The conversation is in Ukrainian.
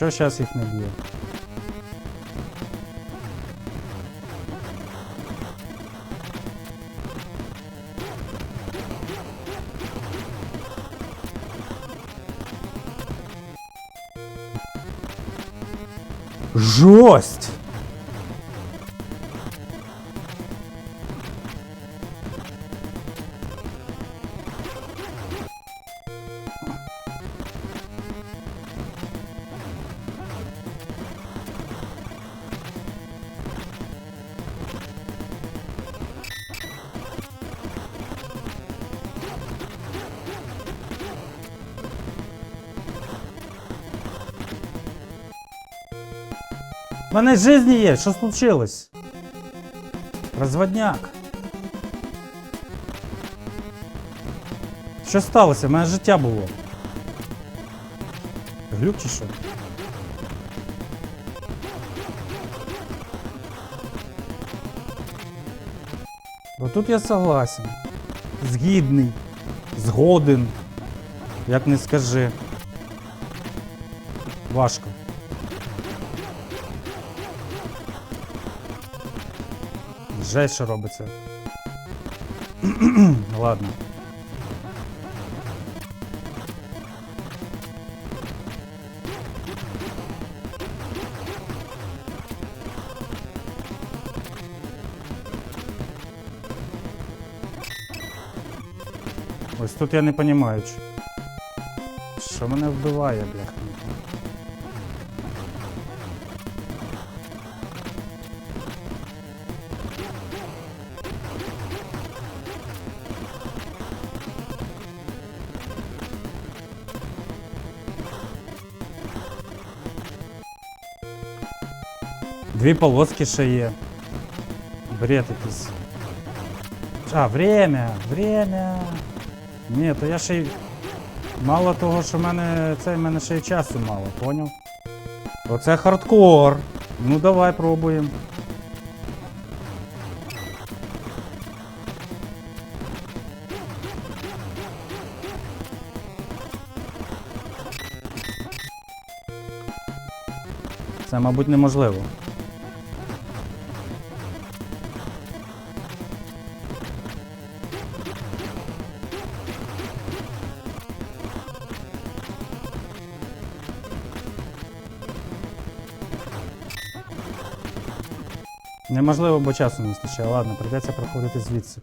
Що зараз їх не б'є? Жесть! У мене жизни є, що случилось? Розводняк. Що сталося? У мене життя було. Глюк чи що? Отут я согласен. Згідний. Згоден. Як не скажи. Важко. Жесть, що робиться. Ладно. Ось тут я не розумію. Що мене вбиває, бляха. Дві полоски ще є. Бред якийсь. А, время, время. Ні, то я ще й. Мало того, що в мене це в мене ще й часу мало, поняв? Оце хардкор. Ну давай пробуємо. Це, мабуть, неможливо. Неможливо, бо часу не вистачає. Ладно, прийдеться проходити звідси.